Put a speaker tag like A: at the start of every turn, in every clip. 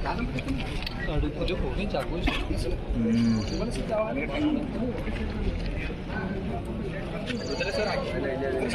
A: Kalau itu jauh, ini jago sih. Hmm. Gimana sih jawabannya? Terus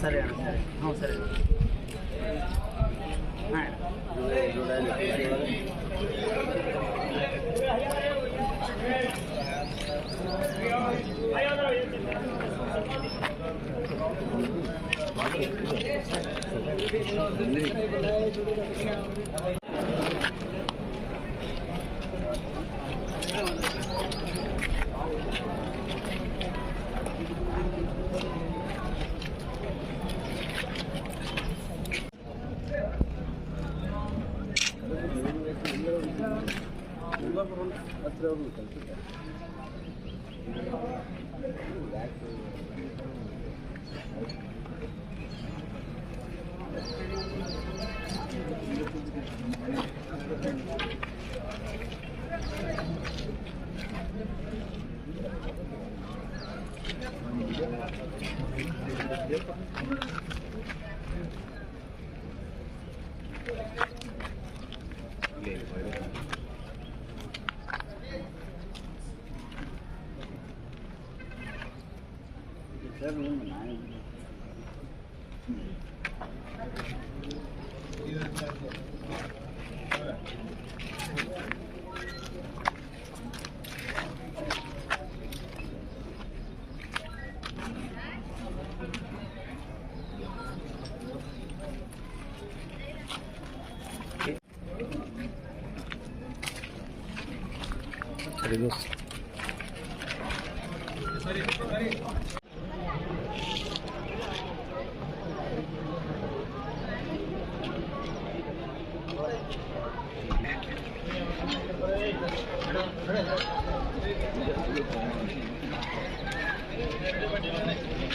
A: సరే సరే సరే Thank you. Здравствуй, Thank you. Adiós.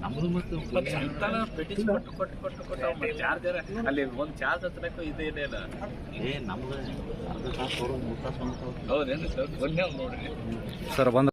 A: ನಮ್ದು ಮತ್ತು
B: ಸಂತಾನ ಕೊಟ್ಟು ಕೊಟ್ಟು ಕೊಟ್ಟು ಕೊಟ್ಟು ಚಾರ್ಜರ್ ಅಲ್ಲಿ ಒಂದು ಚಾರ್ಜ್ ಹತ್ರಕ್ಕೂ ಇದು ಇದೆ ಇಲ್ಲ
A: ಏ ನಮ್ದು ಅರ್ಧ
B: ಸರ್? ಬನ್ನಿ ನೋಡ್ರಿ.
C: ಸರ್
A: ಒಂದು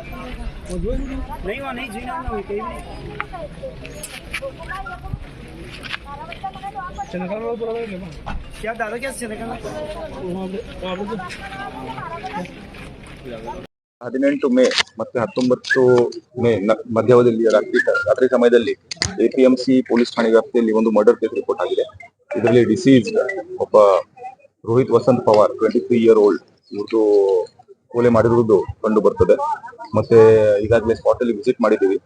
D: ಹದಿನೆಂಟು ಮೇ ಮತ್ತೆ ಹತ್ತೊಂಬತ್ತು ಮೇ ಮಧ್ಯಾವಧಿಯಲ್ಲಿ ರಾತ್ರಿ ರಾತ್ರಿ ಸಮಯದಲ್ಲಿ ಎಪಿಎಂಸಿ ಪೊಲೀಸ್ ಠಾಣೆ ವ್ಯಾಪ್ತಿಯಲ್ಲಿ ಒಂದು ಮರ್ಡರ್ ಕೇಸ್ ರಿಪೋರ್ಟ್ ಆಗಿದೆ. ಇದರಲ್ಲಿ ಡಿಸೀಸ್ ಒಬ್ಬ Rohit Vasant Pawar twenty three year old ಇವ್ರದ್ದು ಕೊಲೆ ಮಾಡಿರುವುದು ಕಂಡು ಬರ್ತದೆ. ಮತ್ತೆ ಈಗಾಗಲೇ ಸ್ಪಾಟ್ ಅಲ್ಲಿ ವಿಸಿಟ್ ಮಾಡಿದ್ದೀವಿ.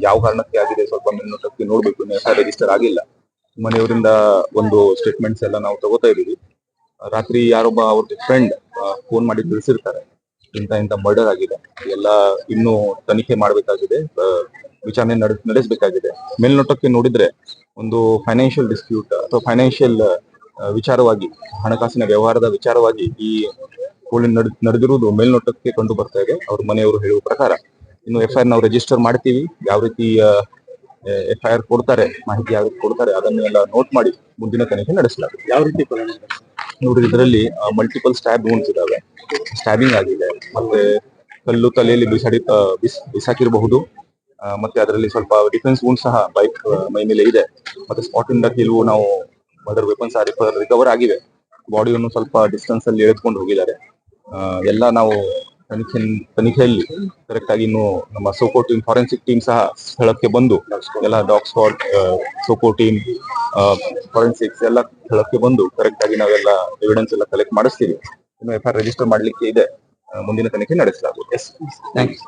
D: ಯಾವ ಕಾರಣಕ್ಕೆ ಆಗಿದೆ ಸ್ವಲ್ಪ ಮೇಲ್ನೋಟಕ್ಕೆ ನೋಡ್ಬೇಕು. ಎಫ್ಐಆರ್ ರಿಜಿಸ್ಟರ್ ಆಗಿಲ್ಲ. ಮನೆಯವರಿಂದ ಒಂದು ಸ್ಟೇಟ್ಮೆಂಟ್ಸ್ ಎಲ್ಲ ನಾವು ತಗೋತಾ ಇದೀವಿ ರಾತ್ರಿ ಯಾರೊಬ್ಬ ಅವ್ರದ್ದು ಫ್ರೆಂಡ್ ಫೋನ್ ಮಾಡಿ ತಿಳಿಸಿರ್ತಾರೆ. ಇಂತ ಇಂತ ಮರ್ಡರ್ ಆಗಿದೆ. ಎಲ್ಲ ಇನ್ನು ತನಿಖೆ ಮಾಡಬೇಕಾಗಿದೆ. ವಿಚಾರಣೆ ನಡೆ- ನಡೆಸಬೇಕಾಗಿದೆ. ಮೇಲ್ನೋಟಕ್ಕೆ ನೋಡಿದ್ರೆ ಒಂದು ಫೈನಾನ್ಷಿಯಲ್ ಡಿಸ್ಪ್ಯೂಟ್ ಅಥವಾ ಫೈನಾನ್ಷಿಯಲ್ ವಿಚಾರವಾಗಿ, ಹಣಕಾಸಿನ ವ್ಯವಹಾರದ ವಿಚಾರವಾಗಿ ಈ ಕೋಳಿ ನಡೆದಿರುವುದು ಮೇಲ್ನೋಟಕ್ಕೆ ಕಂಡು ಬರ್ತಾ ಇದೆ. ಅವ್ರ ಮನೆಯವರು ಹೇಳುವ ಪ್ರಕಾರ ಇನ್ನು ಎಫ್ ನಾವು ರಿಜಿಸ್ಟರ್ ಮಾಡ್ತೀವಿ. ಯಾವ ರೀತಿ ಎಫ್ ಐ ಆರ್ ಕೊಡ್ತಾರೆ ಮಾಹಿತಿ ಯಾವ ರೀತಿ ಕೊಡ್ತಾರೆ ಅದನ್ನೆಲ್ಲ ನೋಟ್ ಮಾಡಿ ಮುಂದಿನ ತನಿಖೆ ನಡೆಸಲಾಗುತ್ತೆ ಯಾವ ರೀತಿ ನೋಡಿ ಇದರಲ್ಲಿ ಮಲ್ಟಿಪಲ್ ಸ್ಟ್ಯಾಬ್ ಬೋನ್ಸ್ ಇದಾವೆ. ಸ್ಟ್ಯಾಬಿಂಗ್ ಆಗಿದೆ. ಮತ್ತೆ ಕಲ್ಲು ತಲೆಯಲ್ಲಿ ಬಿಸಾಡಿ ಬಿಸ್- ಬಿಸಾಕಿರಬಹುದು. ಮತ್ತೆ ಅದರಲ್ಲಿ ಸ್ವಲ್ಪ ಡಿಫೆನ್ಸ್ wounds ಸಹ ಬೈಕ್ ಮೈ ಮೇಲೆ ಇದೆ. ಮತ್ತೆ ಸ್ಪಾಟ್ ಇಂದ ಕೆಲವು ನಾವು ಮದರ್ ವೆಪನ್ಸ್ ರಿಕವರ್ ಆಗಿವೆ. ಬಾಡಿಯನ್ನು ಸ್ವಲ್ಪ ಡಿಸ್ಟೆನ್ಸ್ ಅಲ್ಲಿ ಎಳೆದುಕೊಂಡು ಹೋಗಿದ್ದಾರೆ. ಎಲ್ಲ ನಾವು ತನಿಖೆ ತನಿಖೆಯಲ್ಲಿ ಕರೆಕ್ಟ್ ಆಗಿ ಇನ್ನು ನಮ್ಮ ಸೋಕೋ ಟೀಮ್ ಫಾರೆನ್ಸಿಕ್ ಟೀಮ್ ಸಹ ಸ್ಥಳಕ್ಕೆ ಬಂದು ಎಲ್ಲ dog spot SOCO team forensics ಎಲ್ಲ ಸ್ಥಳಕ್ಕೆ ಬಂದು ಕರೆಕ್ಟ್ ಆಗಿ ನಾವೆಲ್ಲ ಎವಿಡೆನ್ಸ್ ಎಲ್ಲ ಕಲೆಕ್ಟ್ ಮಾಡಿಸ್ತೀವಿ. ಇನ್ನು ಎಫ್ ಐ ರಿಜಿಸ್ಟರ್ ಮಾಡ್ಲಿಕ್ಕೆ ಇದೆ. ಮುಂದಿನ ತನಿಖೆ ನಡೆಸಲಾಗುತ್ತೆ ಎಸ್ ಥ್ಯಾಂಕ್ಸ್